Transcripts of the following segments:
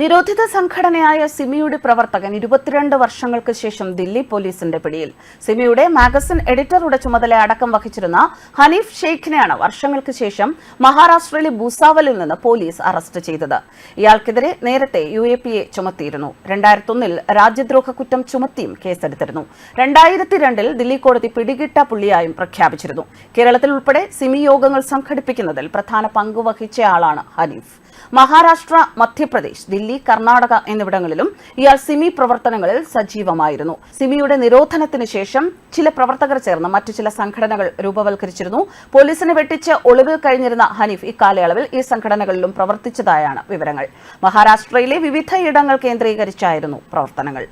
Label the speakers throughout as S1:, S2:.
S1: നിരോധിത സംഘടനയായ സിമിയുടെ പ്രവർത്തകൻ ഇരുപത്തിരണ്ട് വർഷങ്ങൾക്ക് ശേഷം ദില്ലി പോലീസിന്റെ പിടിയിൽ. സിമിയുടെ മാഗസിൻ എഡിറ്ററുടെ ചുമതല അടക്കം വഹിച്ചിരുന്ന ഹനീഫ് ഷെയ്ഖിനെയാണ് വർഷങ്ങൾക്ക് ശേഷം മഹാരാഷ്ട്രയിലെ ഭൂസാവലിൽ നിന്ന് പോലീസ് അറസ്റ്റ് ചെയ്തത്. ഇയാൾക്കെതിരെ നേരത്തെ യു എ പി എ ചുമത്തിയിരുന്നു. രണ്ടായിരത്തൊന്നിൽ രാജ്യദ്രോഹ കുറ്റം ചുമത്തിയും കേസെടുത്തിരുന്നു. രണ്ടായിരത്തി രണ്ടിൽ ദില്ലി കോടതി പിടികിട്ട പുള്ളിയായും പ്രഖ്യാപിച്ചിരുന്നു. കേരളത്തിൽ ഉൾപ്പെടെ സിമി യോഗങ്ങൾ സംഘടിപ്പിക്കുന്നതിൽ പ്രധാന പങ്കുവഹിച്ചയാളാണ് ഹനീഫ്. മഹാരാഷ്ട്ര മധ്യപ്രദേശ് ദില്ലി കർണാടക എന്നിവിടങ്ങളിലും ഇയാൾ സിമി പ്രവർത്തനങ്ങളിൽ സജീവമായിരുന്നു. സിമിയുടെ നിരോധനത്തിന് ശേഷം ചില പ്രവർത്തകർ ചേർന്ന് മറ്റു ചില സംഘടനകൾ രൂപവൽക്കരിച്ചിരുന്നു. പോലീസിനെ വെട്ടിച്ച് ഒളിവിൽ കഴിഞ്ഞിരുന്ന ഹനീഫ് ഇക്കാലയളവിൽ ഈ സംഘടനകളിലും പ്രവർത്തിച്ചതായാണ് വിവരങ്ങൾ. മഹാരാഷ്ട്രയിലെ വിവിധയിടങ്ങൾ കേന്ദ്രീകരിച്ചായിരുന്നു പ്രവർത്തനങ്ങൾ.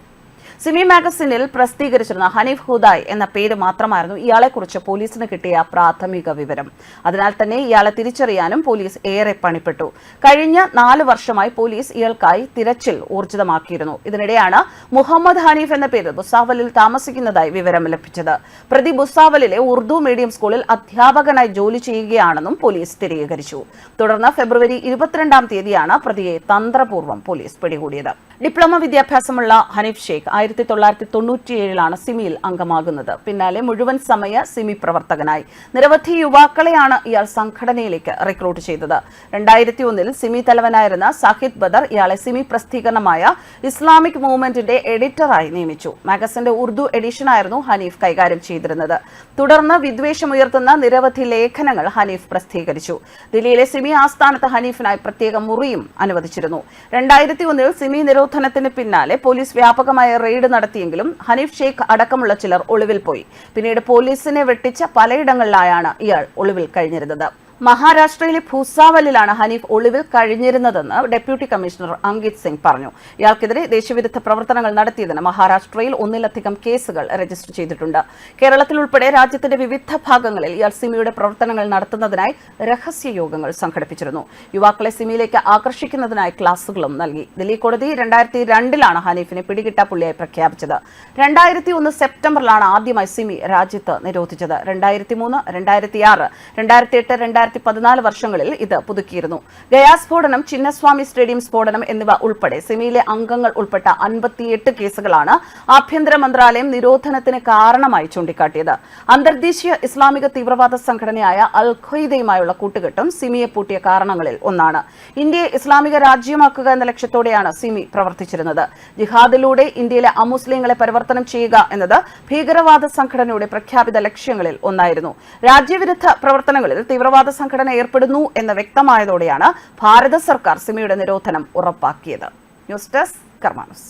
S1: സിമി മാഗസിനിൽ പ്രസിദ്ധീകരിച്ചിരുന്ന ഹനീഫ് ഹുദായ് എന്ന പേര് മാത്രമായിരുന്നു ഇയാളെക്കുറിച്ച് പോലീസിന് കിട്ടിയ പ്രാഥമിക വിവരം. അതിനാൽ തന്നെ ഇയാളെ തിരിച്ചറിയാനും പോലീസ് ഏറെ പണിപ്പെട്ടു. കഴിഞ്ഞ നാല് വർഷമായി പോലീസ് ഇയാൾക്കായി തിരച്ചിൽ ഊർജിതമാക്കിയിരുന്നു. ഇതിനിടെയാണ് മുഹമ്മദ് ഹനീഫ് എന്ന പേര് ബുസാവലിൽ താമസിക്കുന്നതായി വിവരം ലഭിച്ചത്. പ്രതി ബുസാവലിലെ ഉറുദു മീഡിയം സ്കൂളിൽ അധ്യാപകനായി ജോലി ചെയ്യുകയാണെന്നും പോലീസ് സ്ഥിരീകരിച്ചു. തുടർന്ന് ഫെബ്രുവരി ഇരുപത്തിരണ്ടാം തീയതിയാണ് പ്രതിയെ തന്ത്രപൂർവം പോലീസ് പിടികൂടിയത്. ഡിപ്ലോമ വിദ്യാഭ്യാസമുള്ള ഹനീഫ് ഷെയ്ഖ് ആയിരത്തി തൊള്ളായിരത്തി തൊണ്ണൂറ്റിയേഴിലാണ് സിമിയിൽ അംഗമാകുന്നത്. പിന്നാലെ മുഴുവൻ സമയ സിമി പ്രവർത്തകനായി. നിരവധി യുവാക്കളെയാണ് ഇയാൾ സംഘടനയിലേക്ക് റിക്രൂട്ട് ചെയ്തത്. രണ്ടായിരത്തി ഒന്നിൽ സിമി തലവനായിരുന്ന സാഹിദ് ബദർ ഇയാളെ സിമി പ്രസിദ്ധീകരണമായ ഇസ്ലാമിക് മൂവ്മെന്റിന്റെ എഡിറ്ററായി നിയമിച്ചു. മാഗസിന്റെ ഉറുദു എഡിഷനായിരുന്നു ഹനീഫ് കൈകാര്യം ചെയ്തിരുന്നത്. തുടർന്ന് വിദ്വേഷമുയർത്തുന്ന നിരവധി ലേഖനങ്ങൾ ഹനീഫ് പ്രസിദ്ധീകരിച്ചു. ദില്ലിയിലെ സിമി ആസ്ഥാനത്ത് ഹനീഫിനായി പ്രത്യേക മുറിയും അനുവദിച്ചിരുന്നു. രണ്ടായിരത്തി ഒന്നിൽ സിമി നിരോധനത്തിന് പിന്നാലെ പോലീസ് വ്യാപകമായ റെയ്ഡ് നടത്തിയെങ്കിലും ഹനീഫ് ഷെയ്ഖ് അടക്കമുള്ള ചിലർ ഒളിവിൽ പോയി. പിന്നീട് പോലീസിനെ വെട്ടിച്ച പലയിടങ്ങളിലായാണ് ഇയാൾ ഒളിവിൽ കഴിഞ്ഞിരുന്നത്. മഹാരാഷ്ട്രയിലെ ഭൂസാവലിലാണ് ഹനീഫ് ഒളിവിൽ കഴിഞ്ഞിരുന്നതെന്ന് ഡെപ്യൂട്ടി കമ്മീഷണർ അങ്കിത് സിംഗ് പറഞ്ഞു. ഇയാൾക്കെതിരെ ദേശവിരുദ്ധ പ്രവർത്തനങ്ങൾ നടത്തിയതിന് മഹാരാഷ്ട്രയിൽ ഒന്നിലധികം കേസുകൾ രജിസ്റ്റർ ചെയ്തിട്ടുണ്ട്. കേരളത്തിൽ ഉൾപ്പെടെ രാജ്യത്തിന്റെ വിവിധ ഭാഗങ്ങളിൽ ഇയാൾ സിമിയുടെ പ്രവർത്തനങ്ങൾ നടത്തുന്നതിനായി രഹസ്യ യോഗങ്ങൾ സംഘടിപ്പിച്ചിരുന്നു. യുവാക്കളെ സിമിയിലേക്ക് ആകർഷിക്കുന്നതിനായി ക്ലാസുകളും നൽകി. ദില്ലി കോടതി രണ്ടായിരത്തി രണ്ടിലാണ് ഹനീഫിനെ പിടികിട്ട പുള്ളിയായി പ്രഖ്യാപിച്ചത്. രണ്ടായിരത്തി ഒന്ന് സെപ്റ്റംബറിലാണ് ആദ്യമായി സിമി രാജ്യത്ത് നിരോധിച്ചത്. രണ്ടായിരത്തി മൂന്ന് രണ്ടായിരത്തി ആറ് രണ്ടായിരത്തി എട്ട് രണ്ടായിരത്തി പതിനാല് വർഷങ്ങളിൽ ഇത് പുതുക്കിയിരുന്നു. ഗയാ സ്ഫോടനം ചിന്നസ്വാമി സ്റ്റേഡിയം സ്ഫോടനം എന്നിവ ഉൾപ്പെടെ സെമിയിലെ അംഗങ്ങൾ ഉൾപ്പെട്ട അൻപത്തിയെട്ട് കേസുകളാണ് ആഭ്യന്തര മന്ത്രാലയം നിരോധനത്തിന് കാരണമായി ചൂണ്ടിക്കാട്ടിയത്. അന്തർദേശീയ ഇസ്ലാമിക തീവ്രവാദ സംഘടനയായ അൽ ഖ്വയ്ദയുമായുള്ള കൂട്ടുകെട്ടും സിമിയെ പൂട്ടിയ കാരണങ്ങളിൽ ഒന്നാണ്. ഇന്ത്യയെ ഇസ്ലാമിക രാജ്യമാക്കുക എന്ന ലക്ഷ്യത്തോടെയാണ് സിമി പ്രവർത്തിച്ചിരുന്നത്. ജിഹാദിലൂടെ ഇന്ത്യയിലെ അമുസ്ലിങ്ങളെ പരിവർത്തനം ചെയ്യുക എന്നത് ഭീകരവാദ സംഘടനയുടെ പ്രഖ്യാപിത ലക്ഷ്യങ്ങളിൽ ഒന്നായിരുന്നു. രാജ്യവിരുദ്ധ പ്രവർത്തനങ്ങളിൽ തീവ്രവാദ സംഘടന ഏർപ്പെടുന്നു എന്ന് വ്യക്തമായതോടെയാണ് ഭാരത സർക്കാർ സിമയുടെ നിരോധനം ഉറപ്പാക്കിയത്. News desk കർമാനസ്.